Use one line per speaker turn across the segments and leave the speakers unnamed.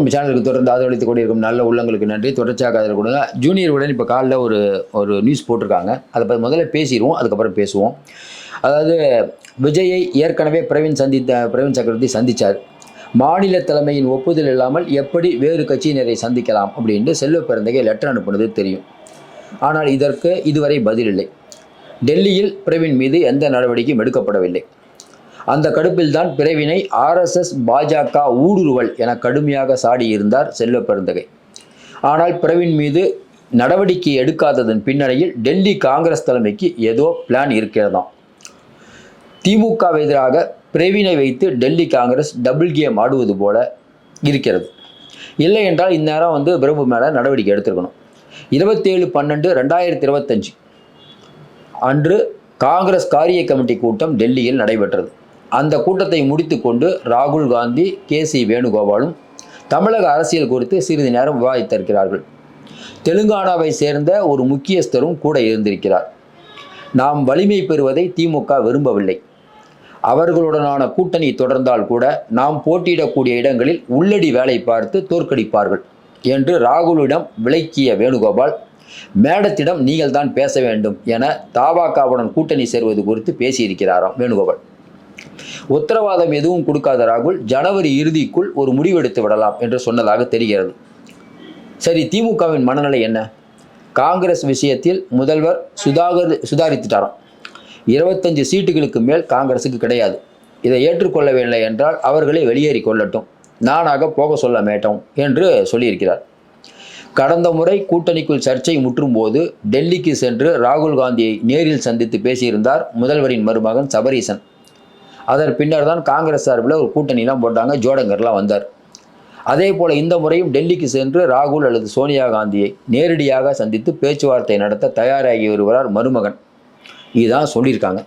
நம்ம சேனலுக்கு தொடர்ந்து ஆதரவளித்து கொண்டிருக்கும் நல்ல உள்ளங்களுக்கு நன்றி. தொடர்ச்சியாக ஆதரவு கொடுங்க. ஜூனியர் உடன் இப்போ காலைல ஒரு ஒரு நியூஸ் போட்டிருக்காங்க. அதை பற்றி முதல்ல பேசிடுவோம். அதுக்கப்புறம் பேசுவோம். அதாவது விஜயை ஏற்கனவே பிரவீன் சந்தித்த பிரவீன் சக்கரவர்த்தி சந்தித்தார் மாநில தலைமையின் ஒப்புதல் இல்லாமல் எப்படி வேறு கட்சியினரை சந்திக்கலாம் அப்படின்ட்டு செல்வ பிறந்தகை லெட்டர் அனுப்புனது தெரியும். ஆனால் இதற்கு இதுவரை பதில் இல்லை. டெல்லியில் பிரவீன் மீது எந்த நடவடிக்கையும் எடுக்கப்படவில்லை. அந்த கடுப்பில்தான் பிறவினை ஆர்எஸ்எஸ் பாஜக ஊடுருவல் என கடுமையாக சாடியிருந்தார் செல்வ பெருந்தகை. ஆனால் பிறவின் மீது நடவடிக்கை எடுக்காததன் பின்னணியில் டெல்லி காங்கிரஸ் தலைமைக்கு ஏதோ பிளான் இருக்கிறதாம். திமுகவை எதிராக பிரவீனை வைத்து டெல்லி காங்கிரஸ் டபுள் கேம் ஆடுவது போல இருக்கிறது. இல்லை என்றால் இந்நேரம் வந்து பிரபு மேலே நடவடிக்கை எடுத்திருக்கணும். இருபத்தேழு பன்னெண்டு ரெண்டாயிரத்தி இருபத்தஞ்சு அன்று காங்கிரஸ் காரிய கமிட்டி கூட்டம் டெல்லியில் நடைபெற்றது. அந்த கூட்டத்தை முடித்துக்கொண்டு ராகுல் காந்தி கே சி வேணுகோபாலும் தமிழக அரசியல் குறித்து சிறிது நேரம் விவாதித்திருக்கிறார்கள். தெலுங்கானாவை சேர்ந்த ஒரு முக்கியஸ்தரும் கூட இருந்திருக்கிறார். நாம் வலிமை பெறுவதை திமுக விரும்பவில்லை. அவர்களுடனான கூட்டணி தொடர்ந்தால் கூட நாம் போட்டியிடக்கூடிய இடங்களில் உள்ளடி வேலை பார்த்து தோற்கடிப்பார்கள் என்று ராகுலிடம் விளக்கிய வேணுகோபால் மேடத்திடம் நீங்கள் தான் பேச வேண்டும் என தாவாக்காவுடன் கூட்டணி சேர்வது குறித்து பேசியிருக்கிறாராம் வேணுகோபால். உத்தரவாதம் எதுவும் கொடுக்காத ராகுல் ஜனவரி இறுதிக்குள் ஒரு முடிவெடுத்து விடலாம் என்று சொன்னதாக தெரிகிறது. சரி திமுகவின் மனநிலை என்ன? காங்கிரஸ் விஷயத்தில் முதல்வர் சுதாகர் சுதாரித்துட்டாராம். இருபத்தஞ்சு சீட்டுகளுக்கு மேல் காங்கிரஸுக்கு கிடையாது. இதை ஏற்றுக்கொள்ளவில்லை என்றால் அவர்களை வெளியேறி கொள்ளட்டும். நானாக போக சொல்ல மாட்டோம் என்று சொல்லியிருக்கிறார். கடந்த முறை கூட்டணிக்குள் சர்ச்சை முற்றும் போது டெல்லிக்கு சென்று ராகுல் காந்தியை நேரில் சந்தித்து பேசியிருந்தார் முதல்வரின் மருமகன் சபரீசன். அதன் பின்னர் தான் காங்கிரஸ் சார்பில் ஒரு கூட்டணிலாம் போட்டாங்க. ஜோடங்கர்லாம் வந்தார். அதே போல இந்த முறையும் டெல்லிக்கு சென்று ராகுல் அல்லது சோனியா காந்தியை நேரடியாக சந்தித்து பேச்சுவார்த்தை நடத்த தயாராகி வருகிறார் மருமகன். இதுதான் சொல்லியிருக்காங்க.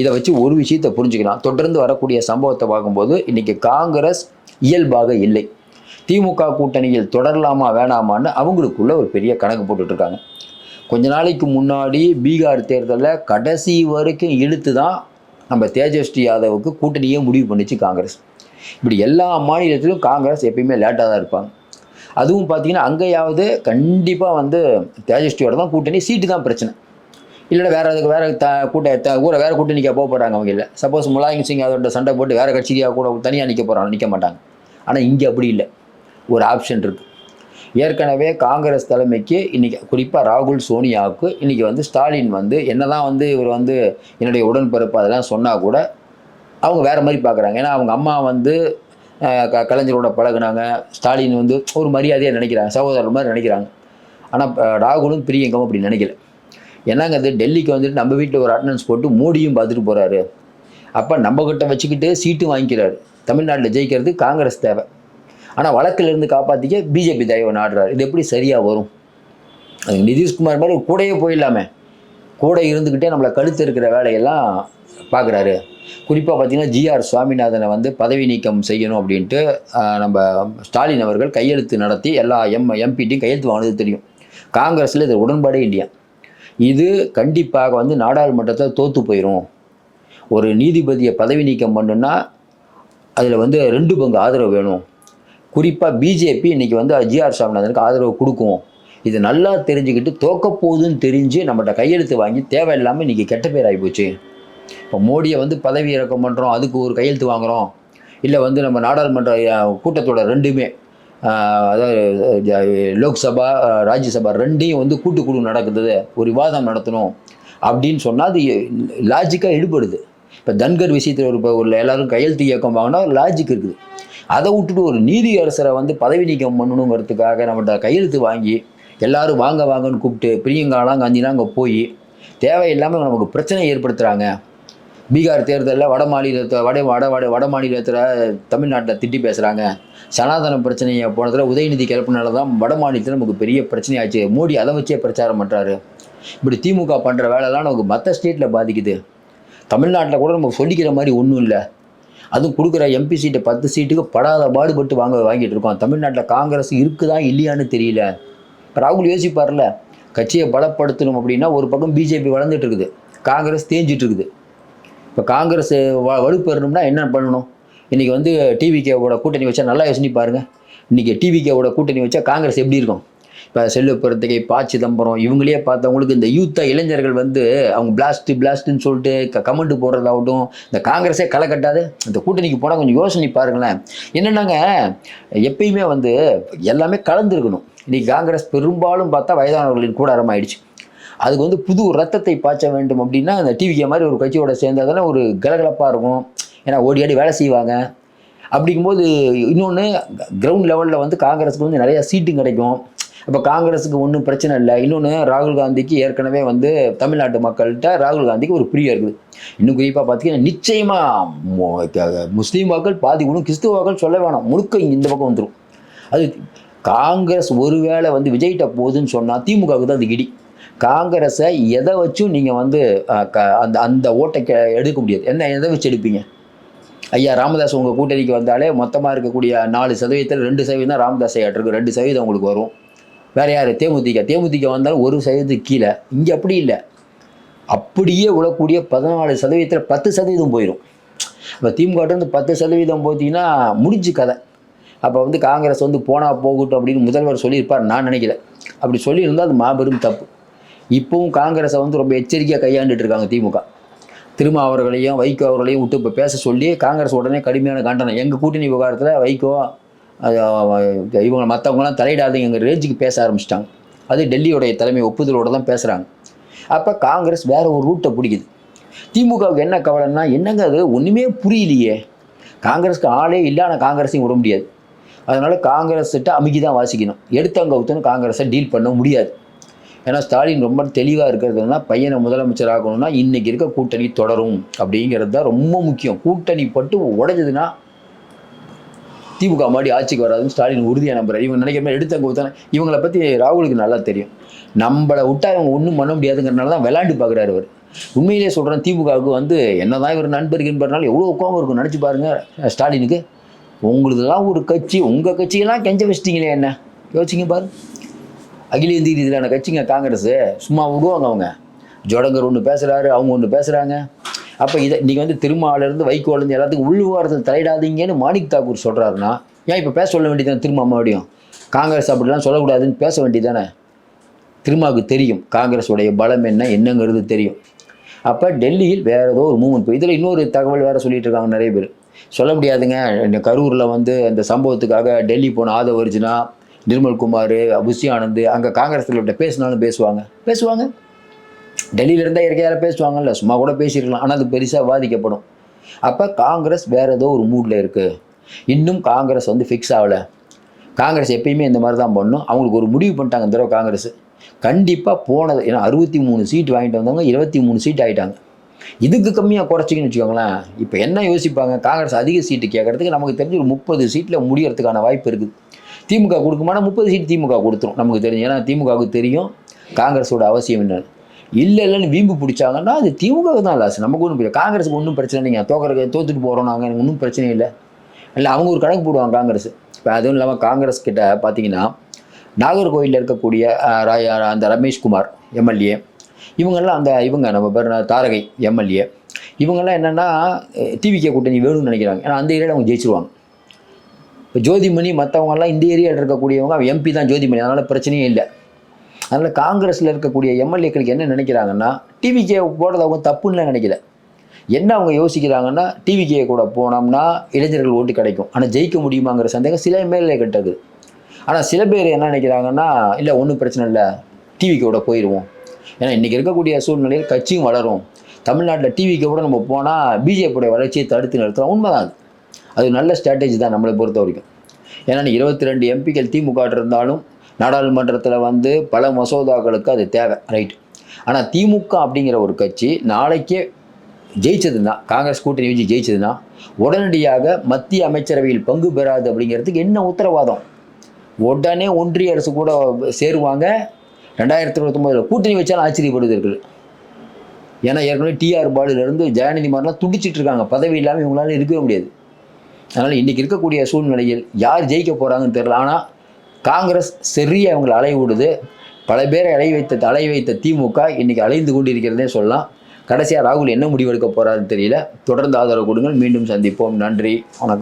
இதை வச்சு ஒரு விஷயத்தை புரிஞ்சுக்கலாம். தொடர்ந்து வரக்கூடிய சம்பவத்தை பார்க்கும்போது இன்னைக்கு காங்கிரஸ் இயல்பாக இல்லை. திமுக கூட்டணியில் தொடரலாமா வேணாமான்னு அவங்களுக்குள்ள ஒரு பெரிய கணக்கு போட்டுட்ருக்காங்க. கொஞ்ச நாளைக்கு முன்னாடி பீகார் தேர்தலில் கடைசி வரைக்கும் இழுத்து தான் நம்ம தேஜஸ்வி யாதவுக்கு கூட்டணியே முடிவு பண்ணிச்சு காங்கிரஸ். இப்படி எல்லா மாநிலத்திலும் காங்கிரஸ் எப்பயுமே லேட்டாக தான் இருப்பாங்க. அதுவும் பார்த்தீங்கன்னா அங்கேயாவது கண்டிப்பாக வந்து தேஜஸ்வியோட தான் கூட்டணி சீட்டு தான் பிரச்சனை. இல்லைன்னா வேறு அதுக்கு வேறு த கூட்ட கூட வேறு கூட்டணிக்காக போக போகிறாங்க அவங்க இல்லை. சப்போஸ் முலாயம் சிங் அதோட சண்டை போட்டு வேறு கட்சிக்காக கூட தனியாக நிற்க போகிறாங்க நிற்க மாட்டாங்க. ஆனால் இங்கே அப்படி இல்லை. ஒரு ஆப்ஷன் இருக்குது ஏற்கனவே காங்கிரஸ் தலைமைக்கு இன்றைக்கி குறிப்பாக ராகுல் சோனியாவுக்கு இன்றைக்கி வந்து ஸ்டாலின் வந்து என்னதான் வந்து இவர் வந்து என்னுடைய உடன்பிறப்பு அதெல்லாம் சொன்னால் கூட அவங்க வேறு மாதிரி பார்க்குறாங்க ஏன்னா அவங்க அம்மா வந்து க கலைஞரோட பழகுனாங்க. ஸ்டாலின் வந்து ஒரு மரியாதையாக நினைக்கிறாங்க. சகோதரர் மாதிரி நினைக்கிறாங்க. ஆனால் ராகுலும் பிரியங்கவும் அப்படி நினைக்கல. என்னங்க அது டெல்லிக்கு வந்துட்டு நம்ம வீட்டில் ஒரு அட்டண்டன்ஸ் போட்டு மோடியும் பார்த்துட்டு போகிறாரு அப்போ நம்மக்கிட்ட வச்சுக்கிட்டு சீட்டும் வாங்கிக்கிறாரு. தமிழ்நாட்டில் ஜெயிக்கிறது காங்கிரஸ் தேவை. ஆனால் வழக்கிலிருந்து காப்பாற்றிக்க பிஜேபி தலைவன் ஆடுறார். இது எப்படி சரியாக வரும்? அது நிதிஷ்குமார் மாதிரி கூடயே போயிடலாமே. கூட இருந்துக்கிட்டே நம்மளை கழுத்து இருக்கிற வேலையெல்லாம் பார்க்குறாரு. குறிப்பாக பார்த்தீங்கன்னா ஜிஆர் சுவாமிநாதனை வந்து பதவி நீக்கம் செய்யணும் அப்படின்ட்டு நம்ம ஸ்டாலின் அவர்கள் கையெழுத்து நடத்தி எல்லா எம் எம்பிட்டையும் கையெழுத்து வாங்கினது தெரியும். காங்கிரஸில் இது உடன்பாடே இல்லையா? இது கண்டிப்பாக வந்து நாடாளுமன்றத்தில் தோற்று போயிடும் ஒரு நீதிபதியை பதவி நீக்கம் பண்ணுன்னா அதில் வந்து ரெண்டு பங்கு ஆதரவு வேணும். குறிப்பாக பிஜேபி இன்னைக்கு வந்து ஜிஆர் சாமிநாதனுக்கு ஆதரவு கொடுக்கும். இது நல்லா தெரிஞ்சுக்கிட்டு தோக்க போகுதுன்னு தெரிஞ்சு நம்மகிட்ட கையெழுத்து வாங்கி தேவையில்லாமல் இன்றைக்கி கெட்ட பேர் ஆகிப்போச்சு இப்போ மோடியை வந்து பதவி இறக்கம் பண்ணுறோம் அதுக்கு ஒரு கையெழுத்து வாங்குகிறோம் இல்லை வந்து நம்ம நாடாளுமன்ற கூட்டத்தோட ரெண்டுமே அதாவது லோக்சபா ராஜ்யசபா ரெண்டையும் வந்து கூட்டுக்குழு நடக்குது ஒரு விவாதம் நடத்தணும் அப்படின்னு சொன்னால் அது லாஜிக்காக ஈடுபடுது. இப்போ தன்கர் விஷயத்தில் ஒரு இப்போ எல்லாரும் கையெழுத்து இயக்கம் வாங்கினா ஒரு லாஜிக் இருக்குது. அதை விட்டுட்டு ஒரு நீதி அரசரை வந்து பதவி நீக்கம் பண்ணணுங்கிறதுக்காக நம்மகிட்ட கையெழுத்து வாங்கி எல்லாரும் வாங்க வாங்கன்னு கூப்பிட்டு பிரியங்காலாம் காந்திலாம் அங்கே போய் தேவையில்லாமல் நமக்கு பிரச்சனை ஏற்படுத்துகிறாங்க பீகார் தேர்தலில் வட மாநிலத்தை வட வட வட வட மாநிலத்தில் தமிழ்நாட்டில் திட்டி பேசுகிறாங்க சனாதன பிரச்சனையை போனதில் உதயநிதி கிளப்புனால தான் வட மாநிலத்தில் நமக்கு பெரிய பிரச்சனையாச்சு மோடி அதை வச்சே பிரச்சாரம் பண்ணுறாரு இப்படி திமுக பண்ணுற வேலைலாம் நமக்கு மற்ற ஸ்டேட்டில் பாதிக்குது. தமிழ்நாட்டில் கூட நமக்கு சொல்லிக்கிற மாதிரி ஒன்றும் இல்லை. அதுவும் கொடுக்குற எம்பி சீட்டு பத்து சீட்டுக்கு படாத பாடுபட்டு வாங்க வாங்கிட்டு இருக்கோம். தமிழ்நாட்டில் காங்கிரஸ் இருக்குதா இல்லையான்னு தெரியல. ராகுல் யோசிப்பார்ல கட்சியை பலப்படுத்தணும் அப்படின்னா ஒரு பக்கம் பிஜேபி வளர்ந்துட்டு இருக்குது. காங்கிரஸ் தேஞ்சிட்டு இருக்குது. இப்போ காங்கிரஸ் வ வலுப்பெறணும்னா என்ன பண்ணணும்? இன்றைக்கி வந்து டிவிகேவோட கூட்டணி வச்சா நல்லா யோசனை பாருங்க. இன்றைக்கி டிவிகேவோட கூட்டணி வச்சா காங்கிரஸ் எப்படி இருக்கும்? இப்போ செல்லு பிறந்தகை ப சிதம்பரம் இவங்களே பார்த்தவங்களுக்கு இந்த யூத்தா இளைஞர்கள் வந்து அவங்க பிளாஸ்ட்டு பிளாஸ்ட்டுன்னு சொல்லிட்டு க கமெண்ட் போடுறதாகட்டும் இந்த காங்கிரஸே களை கட்டாது. இந்த கூட்டணிக்கு போனால் கொஞ்சம் யோசனை பாருங்களேன். என்னென்னாங்க எப்பயுமே வந்து எல்லாமே கலந்துருக்கணும். இன்றைக்கி காங்கிரஸ் பெரும்பாலும் பார்த்தா வயதானவர்களின் கூடாரம் ஆயிடுச்சு. அதுக்கு வந்து புது ரத்தத்தை பாய்ச்ச வேண்டும் அப்படின்னா அந்த டிவிக்கே மாதிரி ஒரு கட்சியோட சேர்ந்தா தானே ஒரு கலகலப்பாக இருக்கும். ஏன்னா ஓடி ஆடி வேலை செய்வாங்க. அப்படிங்கும்போது இன்னொன்று கிரவுண்ட் லெவலில் வந்து காங்கிரஸுக்கு வந்து நிறையா சீட்டும் கிடைக்கும். இப்போ காங்கிரஸுக்கு ஒன்றும் பிரச்சனை இல்லை. இன்னொன்று ராகுல் காந்திக்கு ஏற்கனவே வந்து தமிழ்நாட்டு மக்கள்கிட்ட ராகுல் காந்திக்கு ஒரு பிரியம் இருக்குது. இன்னும் குறிப்பாக பார்த்தீங்கன்னா நிச்சயமாக முஸ்லீம் வாக்கள் பாதி ஒன்றும் கிறிஸ்துவ வாக்கள் சொல்ல வேணாம். முழுக்க இந்த பக்கம் வந்துடும் அது காங்கிரஸ் ஒருவேளை வந்து விஜய்கிட்ட போகுதுன்னு சொன்னால் திமுகவுக்கு தான் அது இடி. காங்கிரஸை எதை வச்சும் நீங்கள் வந்து க- அந்த அந்த ஓட்டை எடுக்க முடியாது. என்ன எதை வச்சு எடுப்பீங்க? ஐயா ராமதாஸ் உங்கள் கூட்டணிக்கு வந்தாலே மொத்தமாக இருக்கக்கூடிய நாலு சதவீதத்தில் ரெண்டு சதவீதம் தான் ராமதாஸ் ஐயாட்டிருக்கு ரெண்டு சதவீதம் உங்களுக்கு வரும். வேற யார்? தேமுதிக. தேமுதிக வந்தாலும் ஒரு சதவீதத்துக்கு கீழே. இங்கே அப்படி இல்லை. அப்படியே விழக்கூடிய பதினாலு சதவீதத்தில் பத்து சதவீதம் போயிடும் இப்போ திமுக பத்து சதவீதம் போத்தீங்கன்னா முடிஞ்சு கதை. அப்போ வந்து காங்கிரஸ் வந்து போனால் போகட்டும் அப்படின்னு முதல்வர் சொல்லியிருப்பார். நான் நினைக்கல. அப்படி சொல்லியிருந்தால் அது மாபெரும் தப்பு. இப்போவும் காங்கிரஸை வந்து ரொம்ப எச்சரிக்கையாக கையாண்டுட்டு இருக்காங்க திமுக. திருமா அவர்களையும் வைகோ அவர்களையும் விட்டு இப்போ பேச சொல்லி காங்கிரஸ் உடனே கடுமையான கண்டனம். எங்கள் கூட்டணி விவகாரத்தில் வைகோ அது, இவங்க மற்றவங்களாம் தலையிடாதீங்க எங்கள் ரேஞ்சுக்கு பேச ஆரம்பிச்சிட்டாங்க. அது டெல்லியோடைய தலைமை ஒப்புதலோட தான் பேசுகிறாங்க அப்போ காங்கிரஸ் வேறு ஒரு ரூட்டை பிடிக்குது. திமுகவுக்கு என்ன கவலைன்னா என்னங்க அது? ஒன்றுமே புரியலையே. காங்கிரஸ்க்கு ஆளே இல்லை ஆனால் காங்கிரஸையும் விட முடியாது. அதனால் காங்கிரஸ்கிட்ட அமுகி தான் வாசிக்கணும். எடுத்தவங்க ஊத்தணும் காங்கிரஸை டீல் பண்ண முடியாது. ஏன்னா ஸ்டாலின் ரொம்ப தெளிவாக இருக்கிறதுனா பையனை முதலமைச்சர் ஆகணும்னா இன்றைக்கி இருக்க கூட்டணி தொடரும். அப்படிங்கிறது தான் ரொம்ப முக்கியம். கூட்டணி பட்டு உடைஞ்சதுன்னா திமுக மாடி ஆட்சிக்கு வராதுன்னு ஸ்டாலின் உறுதியாக நம்புறாரு. இவங்க நினைக்கிற மாதிரி எடுத்தவங்க ஊத்தானே இவங்களை பற்றி ராகுலுக்கு நல்லா தெரியும். நம்மளை விட்டா இவங்க ஒன்றும் பண்ண முடியாதுங்கிறனால தான் விளாண்டு பார்க்குறாரு அவர். உண்மையிலேயே சொல்கிறேன் திமுகவுக்கு வந்து என்னதான் இவர் நண்பர் என்பதுனால எவ்வளோ கோபம் இருக்கும் நினச்சி பாருங்க ஸ்டாலினுக்கு. உங்களுதெல்லாம் ஒரு கட்சி உங்கள் கட்சியெல்லாம் கெஞ்ச வச்சிட்டிங்களே என்ன? யோசிச்சிங்க பாரு. அகில இந்திய ரீதியிலான கட்சிங்க காங்கிரஸ். சும்மா விடுவாங்க அவங்க. ஜோடங்கர் ஒன்று பேசுகிறாரு அவங்க ஒன்று பேசுகிறாங்க அப்போ இதை நீங்கள் வந்து திருமாவிலேருந்து வைகோலேருந்து எல்லாத்துக்கும் உள்வாரத்தில் தலையிடாதீங்கன்னு மாணிக் தாக்கூர் சொல்கிறாருன்னா ஏன் இப்போ பேச சொல்ல வேண்டியது திரும்ப மறுபடியும்? காங்கிரஸ் அப்படிலாம் சொல்லக்கூடாதுன்னு பேச வேண்டியதானே திருமாவுக்கு தெரியும் காங்கிரஸுடைய பலம் என்ன என்னங்கிறது தெரியும். அப்போ டெல்லியில் வேறு ஏதோ ஒரு மூமெண்ட் போய் இதில் இன்னொரு தகவல் வேறு சொல்லிட்டு இருக்காங்க நிறைய பேர். சொல்ல முடியாதுங்க. இந்த கரூரில் வந்து அந்த சம்பவத்துக்காக டெல்லி போன ஆதவ அர்ஜுனா நிர்மல்குமார் புஷி ஆனந்த் அங்கே காங்கிரஸ் தலைவர்கிட்ட பேசினாலும் பேசுவாங்க. பேசுவாங்க. டெல்லியில் இருந்தால் இயற்கையாக பேசுவாங்கல்ல சும்மா கூட பேசியிருக்கலாம். ஆனால் அது பெருசாக வாதிக்கப்படும் அப்போ காங்கிரஸ் வேற ஏதோ ஒரு மூடில் இருக்குது இன்னும் காங்கிரஸ் வந்து ஃபிக்ஸ் ஆகலை. காங்கிரஸ் எப்பயுமே இந்த மாதிரி தான் பண்ணும். அவங்களுக்கு ஒரு முடிவு பண்ணிட்டாங்க இந்த தடவை காங்கிரஸ். கண்டிப்பாக போனது ஏன்னா அறுபத்தி மூணு சீட் வாங்கிட்டு வந்தவங்க இருபத்தி மூணு சீட் ஆகிட்டாங்க இதுக்கு கம்மியாக குறைச்சிங்கன்னு வச்சுக்கோங்களேன். இப்போ என்ன யோசிப்பாங்க? காங்கிரஸ் அதிக சீட்டு கேட்கறதுக்கு நமக்கு தெரிஞ்சு ஒரு முப்பது சீட்டில் முடியறதுக்கான வாய்ப்பு இருக்குது. திமுக கொடுக்குமானா முப்பது சீட் திமுக கொடுத்துரும் நமக்கு தெரியும் ஏன்னா திமுகவுக்கு தெரியும் காங்கிரஸோட அவசியம் என்னன்னு. இல்லை இல்லைன்னு வீம்பு பிடிச்சாங்கன்னா அது திமுக தான் லாஸ் நமக்கு ஒன்றும் புரியல காங்கிரஸுக்கு ஒன்றும் பிரச்சனை இல்லைங்க. தோக்கிற தோத்துட்டு போகிறோம் நாங்கள் எனக்கு ஒன்றும் பிரச்சனை இல்லை. இல்லை அவங்க ஒரு கணக்கு போடுவாங்க காங்கிரஸ். இப்போ அதுவும் இல்லாமல் காங்கிரஸ் கிட்ட பார்த்தீங்கன்னா நாகர்கோவிலில் இருக்கக்கூடிய ராய் அந்த ரமேஷ்குமார் எம்எல்ஏ இவங்கெல்லாம் அந்த இவங்க நம்ம பேர் தாரகை எம்எல்ஏ. இவங்கெல்லாம் என்னென்னா டிவிகே கூட்டணி வேணும்னு நினைக்கிறாங்க. ஏன்னா அந்த ஏரியாவில் அவங்க ஜெயிச்சிருவாங்க. இப்போ ஜோதிமணி மற்றவங்கெல்லாம் இந்த ஏரியாவில் இருக்கக்கூடியவங்க எம்பி தான் ஜோதிமணி. அதனால் பிரச்சனையே இல்லை. அதனால் காங்கிரஸில் இருக்கக்கூடிய எம்எல்ஏக்களுக்கு என்ன நினைக்கிறாங்கன்னா டிவிகே போடுறது அவங்க தப்புன்னு நினைக்கல. என்ன அவங்க யோசிக்கிறாங்கன்னா டிவிகே கூட போனோம்னா இளைஞர்கள் ஓட்டு கிடைக்கும். ஆனால் ஜெயிக்க முடியுமாங்கிற சந்தேகம் சில எம்எல்ஏ கிட்டது ஆனால் சில பேர் என்ன நினைக்கிறாங்கன்னா இல்லை ஒன்றும் பிரச்சனை இல்லை. டிவிக்கு கூட போயிடுவோம் ஏன்னா இன்றைக்கி இருக்கக்கூடிய சூழ்நிலையில் கட்சியும் வளரும். தமிழ்நாட்டில் டிவிக்கு கூட நம்ம போனால் பிஜேபியோட வளர்ச்சியை தடுத்து நிறுத்தலாம் உண்மைதான் அது. அது நல்ல ஸ்ட்ராட்டஜி தான் நம்மளை பொறுத்த வரைக்கும். ஏன்னா இருபத்தி ரெண்டு எம்பிக்கள் திமுக இருந்தாலும் நாடாளுமன்றத்தில் வந்து பல மசோதாக்களுக்கு அது தேவை. ரைட் ஆனால் திமுக அப்படிங்கிற ஒரு கட்சி நாளைக்கே ஜெயிச்சதுன்னா காங்கிரஸ் கூட்டணி வச்சு ஜெயிச்சதுன்னா உடனடியாக மத்திய அமைச்சரவையில் பங்கு பெறாது அப்படிங்கிறதுக்கு என்ன உத்தரவாதம்? உடனே ஒன்றிய அரசு கூட சேருவாங்க. ரெண்டாயிரத்தி இருபத்தொம்போதில் கூட்டணி வச்சாலும் ஆச்சரியப்படுவதற்கு ஏன்னா ஏற்கனவே டிஆர் பாலிலிருந்து ஜெயநிதி மாதிரிலாம் துடிச்சிட்டு இருக்காங்க. பதவி இல்லாமல் இவங்களால இருக்கவே முடியாது. அதனால் இன்றைக்கி இருக்கக்கூடிய சூழ்நிலையில் யார் ஜெயிக்க போகிறாங்கன்னு தெரில ஆனால் காங்கிரஸ் சரியாக அவங்களை அலைய விடுது. பல பேரை அலைய வைத்த அலைய வைத்த திமுக இன்றைக்கி அலைந்து கொண்டு இருக்கிறதே சொல்லலாம். கடைசியாக ராகுல் என்ன முடிவெடுக்க போகிறாருன்னு தெரியல. தொடர்ந்து ஆதரவு கொடுங்கள். மீண்டும் சந்திப்போம். நன்றி. வணக்கம்.